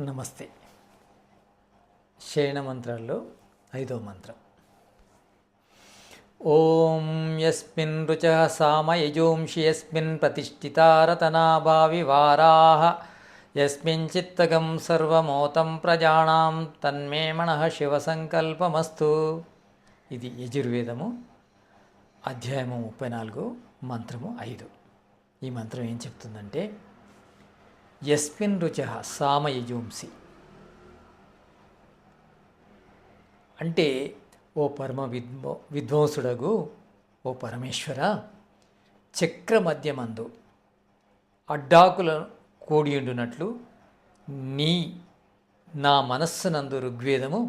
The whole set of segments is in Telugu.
నమస్తే. శయన మంత్రాల్లో ఐదో మంత్రం. ఓం యస్మిన్ రుచ సామయజోంషి యస్మిన్ ప్రతిష్ఠితారతనాభావి వారాహ యస్మిన్ చిత్తగం సర్వమోతం ప్రజానాం తన్మే మనః శివసంకల్పమస్తు ఇది యజుర్వేదము అధ్యాయము ముప్పై నాలుగు మంత్రము ఐదు. ఈ మంత్రం ఏం చెప్తుందంటే యస్మిన్ రుచ సామయజోంసి అంటే ఓ పరమ విద్వ విద్వాంసుడగు ఓ పరమేశ్వర చక్ర మధ్యమందు అడ్డాకుల కూడియుండునట్లు నీ నా మనస్సునందు ఋగ్వేదము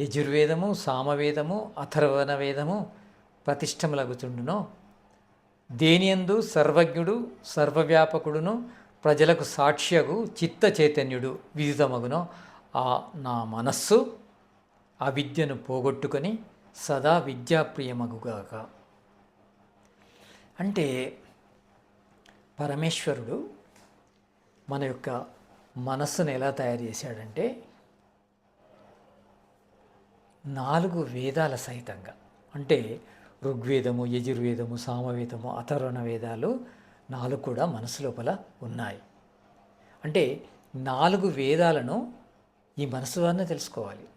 యజుర్వేదము సామవేదము అథర్వణ వేదము ప్రతిష్టములగుచుండునో. దేనియందు సర్వజ్ఞుడు సర్వవ్యాపకుడును ప్రజలకు సాక్ష్యగు చిత్త చైతన్యుడు విదితమగునో ఆ నా మనస్సు ఆ విద్యను పోగొట్టుకొని సదా విద్యాప్రియమగుగాక. అంటే పరమేశ్వరుడు మన యొక్క మనస్సును ఎలా తయారు చేశాడంటే నాలుగు వేదాల సహితంగా. అంటే ఋగ్వేదము యజుర్వేదము సామవేదము అథర్వణ వేదాలు నాలుగు కూడా మనసు లోపల ఉన్నాయి. అంటే నాలుగు వేదాలను ఈ మనసు ద్వారానే తెలుసుకోవాలి.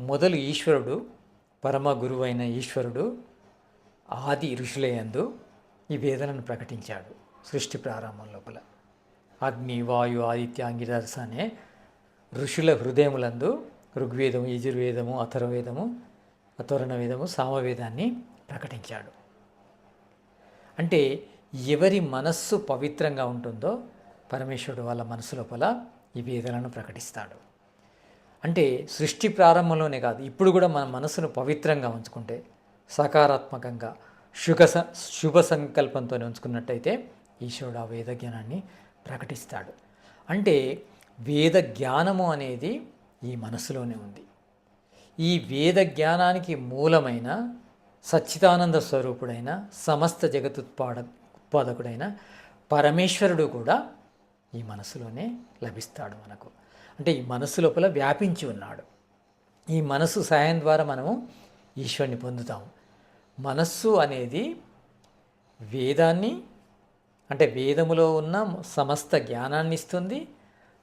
మొదలు ఈశ్వరుడు పరమ గురువైన ఈశ్వరుడు ఆది ఋషులయందు ఈ వేదాలను ప్రకటించాడు సృష్టి ప్రారంభం లోపల. అగ్ని వాయు ఆదిత్య అంగిరస అనే ఋషుల హృదయములందు ఋగ్వేదము యజుర్వేదము అథర్వవేదము అతోరణ వేదము సామవేదాన్ని ప్రకటించాడు. అంటే ఎవరి మనస్సు పవిత్రంగా ఉంటుందో పరమేశ్వరుడు వాళ్ళ మనసు లోపల ఈ వేదాలను ప్రకటిస్తాడు. అంటే సృష్టి ప్రారంభంలోనే కాదు ఇప్పుడు కూడా మన మనసును పవిత్రంగా ఉంచుకుంటే సకారాత్మకంగా శుభ స శుభ సంకల్పంతో ఉంచుకున్నట్టయితే ఈశ్వరుడు ఆ వేద జ్ఞానాన్ని ప్రకటిస్తాడు. అంటే వేద జ్ఞానము అనేది ఈ మనసులోనే ఉంది. ఈ వేద జ్ఞానానికి మూలమైన సచ్చిదానంద స్వరూపుడైన సమస్త జగతుత్పాడ బోధకుడైన పరమేశ్వరుడు కూడా ఈ మనసులోనే లభిస్తాడు మనకు. అంటే ఈ మనసు లోపల వ్యాపించి ఉన్నాడు. ఈ మనసు సాయం ద్వారా మనము ఈశ్వరుని పొందుతాము మనస్సు అనేది వేదాన్ని అంటే వేదములో ఉన్న సమస్త జ్ఞానాన్ని ఇస్తుంది.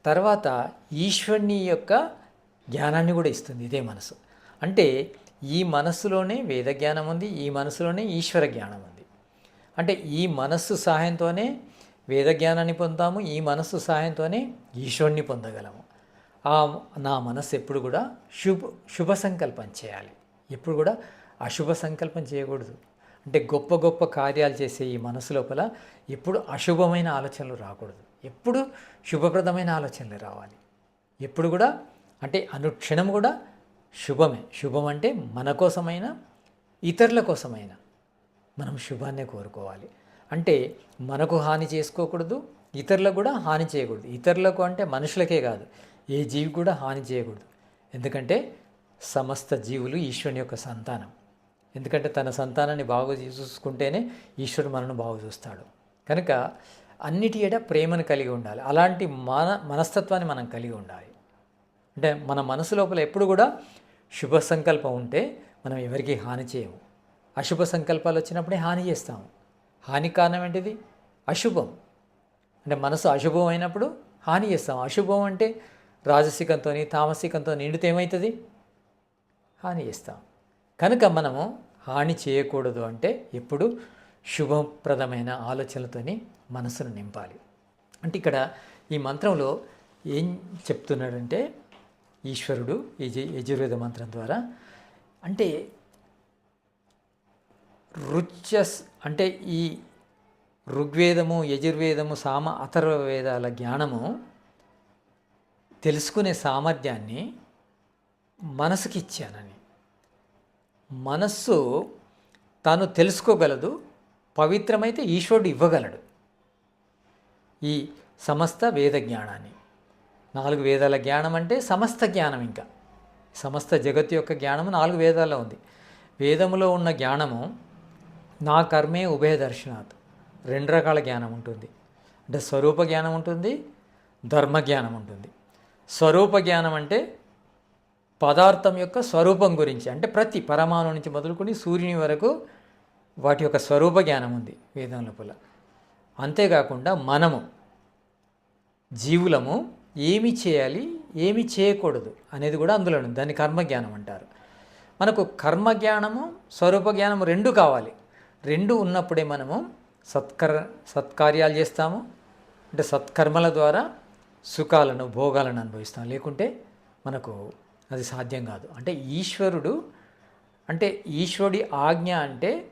తర్వాత ఈశ్వరుని యొక్క జ్ఞానాన్ని కూడా ఇస్తుంది ఇదే మనసు. అంటే ఈ మనస్సులోనే వేద జ్ఞానం ఉంది ఈ మనసులోనే ఈశ్వర జ్ఞానం ఉంది. అంటే ఈ మనస్సు సహాయంతోనే వేద జ్ఞానాన్ని పొందుతాము ఈ మనస్సు సహాయంతోనే ఈశ్వరుణ్ణి పొందగలము. ఆ నా మనస్సు ఎప్పుడు కూడా శుభ శుభ సంకల్పం చేయాలి. ఎప్పుడు కూడా అశుభ సంకల్పం చేయకూడదు. అంటే గొప్ప గొప్ప కార్యాలు చేసే ఈ మనసు లోపల ఎప్పుడు అశుభమైన ఆలోచనలు రాకూడదు. ఎప్పుడు శుభప్రదమైన ఆలోచనలు రావాలి. ఎప్పుడు కూడా అంటే అనుక్షణం కూడా శుభమే. శుభం అంటే మన కోసమైనా ఇతరుల కోసమైనా. మనం శుభాన్నే కోరుకోవాలి. అంటే మనకు హాని చేసుకోకూడదు ఇతరులకు కూడా హాని చేయకూడదు. ఇతరులకు అంటే మనుషులకే కాదు ఏ జీవి కూడా హాని చేయకూడదు. ఎందుకంటే సమస్త జీవులు ఈశ్వరుని యొక్క సంతానం. ఎందుకంటే తన సంతానాన్ని బాగు చూసుకుంటేనే ఈశ్వరుడు మనను బాగు చూస్తాడు. కనుక అన్నిటి ఎడ ప్రేమను కలిగి ఉండాలి. అలాంటి మన మనస్తత్వాన్ని మనం కలిగి ఉండాలి. అంటే మన మనసు లోపల ఎప్పుడు కూడా శుభ సంకల్పం ఉంటే మనం ఎవరికీ హాని చేయము. అశుభ సంకల్పాలు వచ్చినప్పుడే హాని చేస్తాము. హాని కారణం ఏంటిది? అశుభం. అంటే మనసు అశుభం అయినప్పుడు హాని చేస్తాం అశుభం అంటే రాజసికంతో తామసికంతో నిండితే ఏమవుతుంది హాని చేస్తాం. కనుక మనము హాని చేయకూడదు అంటే ఎప్పుడు శుభప్రదమైన ఆలోచనలతోని మనసును నింపాలి. అంటే ఇక్కడ ఈ మంత్రంలో ఏం చెప్తున్నాడంటే ఈశ్వరుడు ఈ యజుర్వేద మంత్రం ద్వారా అంటే రుచ్యస్ అంటే ఈ ఋగ్వేదము యజుర్వేదము సామ అథర్వ వేదాల జ్ఞానము తెలుసుకునే సామర్థ్యాన్ని మనసుకి ఇచ్చానని మనస్సు తాను తెలుసుకోగలదు పవిత్రమైతే ఈశ్వరుడు ఇవ్వగలడు ఈ సమస్త వేద జ్ఞానాన్ని. నాలుగు వేదాల జ్ఞానం అంటే సమస్త జ్ఞానం ఇంకా. సమస్త జగత్తు యొక్క జ్ఞానము నాలుగు వేదాల్లో ఉంది. వేదములో ఉన్న జ్ఞానము నా కర్మే ఉభయ దర్శనాత్ రెండు రకాల జ్ఞానం ఉంటుంది. అంటే స్వరూప జ్ఞానం ఉంటుంది ధర్మ జ్ఞానం ఉంటుంది. స్వరూప జ్ఞానం అంటే పదార్థం యొక్క స్వరూపం గురించి అంటే ప్రతి పరమాణు నుంచి మొదలుకొని సూర్యుని వరకు వాటి యొక్క స్వరూప జ్ఞానం ఉంది వేదం లోపల. అంతేకాకుండా మనము జీవులము ఏమి చేయాలి ఏమి చేయకూడదు అనేది కూడా అందులో ఉంది. దాన్ని కర్మజ్ఞానం అంటారు. మనకు కర్మజ్ఞానము స్వరూప జ్ఞానము రెండు కావాలి. రెండు ఉన్నప్పుడే మనము సత్కర్ సత్కార్యాలు చేస్తాము. అంటే సత్కర్మల ద్వారా సుఖాలను భోగాలను అనుభవిస్తాం. లేకుంటే మనకు అది సాధ్యం కాదు. అంటే ఈశ్వరుడు అంటే ఈశ్వరుడి ఆజ్ఞ అంటే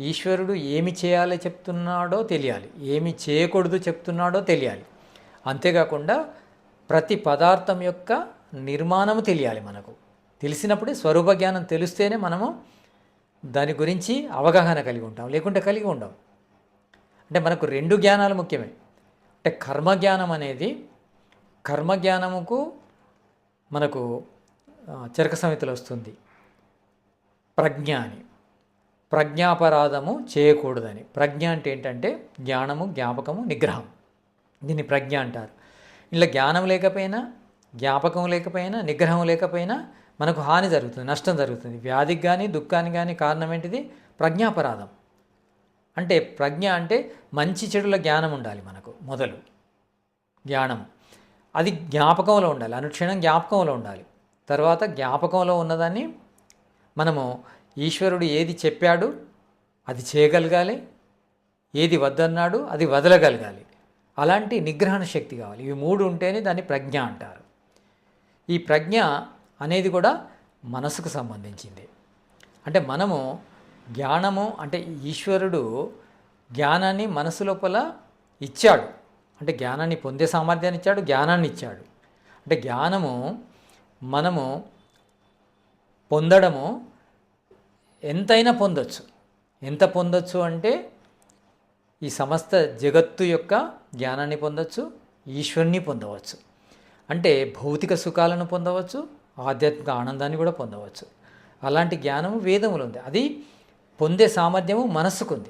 ఈశ్వరుడు ఏమి చేయాలో చెప్తున్నాడో తెలియాలి. ఏమి చేయకూడదు చెప్తున్నాడో తెలియాలి. అంతేకాకుండా ప్రతి పదార్థం యొక్క నిర్మాణము తెలియాలి మనకు. తెలిసినప్పుడే స్వరూప జ్ఞానం తెలిస్తేనే మనము దాని గురించి అవగాహన కలిగి ఉంటాం లేకుంటే కలిగి ఉండం. అంటే మనకు రెండు జ్ఞానాలు ముఖ్యమే. అంటే కర్మజ్ఞానం అనేది కర్మజ్ఞానముకు మనకు చరక సంహితలో వస్తుంది. ప్రజ్ఞ అని. ప్రజ్ఞాపరాధము చేయకూడదని. ప్రజ్ఞ అంటే ఏంటంటే జ్ఞానము జ్ఞాపకము నిగ్రహం. దీన్ని ప్రజ్ఞ అంటారు. ఇలా జ్ఞానం లేకపోయినా జ్ఞాపకం లేకపోయినా నిగ్రహం లేకపోయినా మనకు హాని జరుగుతుంది నష్టం జరుగుతుంది. వ్యాధికి కానీ దుఃఖానికి కానీ కారణం ఏంటిది? ప్రజ్ఞాపరాధం. అంటే ప్రజ్ఞ అంటే మంచి చెడుల జ్ఞానం ఉండాలి మనకు మొదలు. జ్ఞానం. అది జ్ఞాపకంలో ఉండాలి అనుక్షణం జ్ఞాపకంలో ఉండాలి. తర్వాత జ్ఞాపకంలో ఉన్నదాన్ని మనము ఈశ్వరుడు ఏది చెప్పాడు అది చేయగలగాలి. ఏది వద్దన్నాడు అది వదలగలగాలి. అలాంటి నిగ్రహణ శక్తి కావాలి. ఇవి మూడు ఉంటేనే దాన్ని ప్రజ్ఞ అంటారు. ఈ ప్రజ్ఞ అనేది కూడా మనసుకు సంబంధించింది. అంటే మనము జ్ఞానము అంటే ఈశ్వరుడు జ్ఞానాన్ని మనసు లోపల ఇచ్చాడు. అంటే జ్ఞానాన్ని పొందే సామర్థ్యాన్ని ఇచ్చాడు జ్ఞానాన్ని ఇచ్చాడు. అంటే జ్ఞానము మనము పొందడము ఎంతైనా పొందొచ్చు. ఎంత పొందొచ్చు అంటే ఈ సమస్త జగత్తు యొక్క జ్ఞానాన్ని పొందొచ్చు ఈశ్వరుని పొందవచ్చు. అంటే భౌతిక సుఖాలను పొందవచ్చు ఆధ్యాత్మిక ఆనందాన్ని కూడా పొందవచ్చు. అలాంటి జ్ఞానము వేదములు ఉంది అది పొందే సామర్థ్యము మనస్సుకుంది.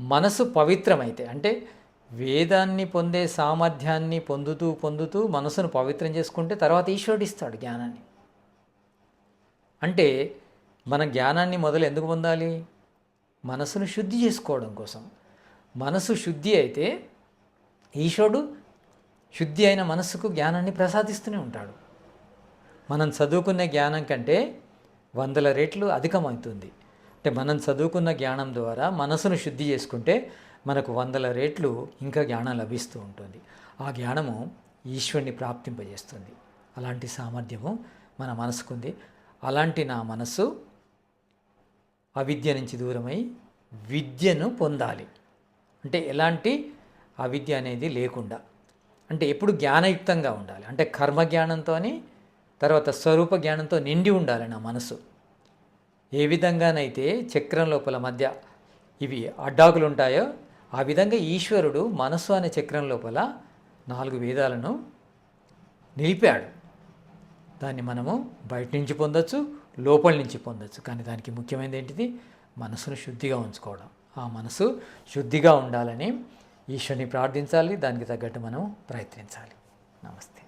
మనసు పవిత్రమైతే అంటే వేదాన్ని పొందే సామర్థ్యాన్ని పొందుతూ పొందుతూ మనసును పవిత్రం చేసుకుంటే తర్వాత ఈశ్వరుడు ఇస్తాడు జ్ఞానాన్ని. అంటే మన జ్ఞానాన్ని మొదలు ఎందుకు పొందాలి? మనసును శుద్ధి చేసుకోవడం కోసం. మనసు శుద్ధి అయితే ఈశ్వరుడు శుద్ధి అయిన మనస్సుకు జ్ఞానాన్ని ప్రసాదిస్తూనే ఉంటాడు. మనం చదువుకునే జ్ఞానం కంటే వందల రెట్లు అధికమవుతుంది. అంటే మనం చదువుకున్న జ్ఞానం ద్వారా మనసును శుద్ధి చేసుకుంటే మనకు వందల రెట్లు ఇంకా జ్ఞానం లభిస్తూ ఉంటుంది. ఆ జ్ఞానము ఈశ్వరుని ప్రాప్తింపజేస్తుంది. అలాంటి సామర్థ్యము మన మనసుకుంది. అలాంటి నా మనసు అవిద్య నుంచి దూరమై విద్యను పొందాలి. అంటే ఎలాంటి అవిద్య అనేది లేకుండా. అంటే ఎప్పుడు జ్ఞానయుక్తంగా ఉండాలి. అంటే కర్మ జ్ఞానంతోని తర్వాత స్వరూప జ్ఞానంతో నిండి ఉండాలి నా మనసు ఏ విధంగానైతే చక్రం లోపల మధ్య ఇవి అడ్డాకులు ఉంటాయో ఆ విధంగా ఈశ్వరుడు మనస్సు అనే చక్రం లోపల నాలుగు వేదాలను నిలిపాడు. దాన్ని మనము బయట నుంచి పొందొచ్చు లోపల నుంచి పొందొచ్చు. కానీ దానికి ముఖ్యమైనది ఏంటిది? మనసును శుద్ధిగా ఉంచుకోవడం. ఆ మనసు శుద్ధిగా ఉండాలని ఈశ్వరుని ప్రార్థించాలి దానికి తగ్గట్టు మనం ప్రయత్నించాలి. నమస్తే.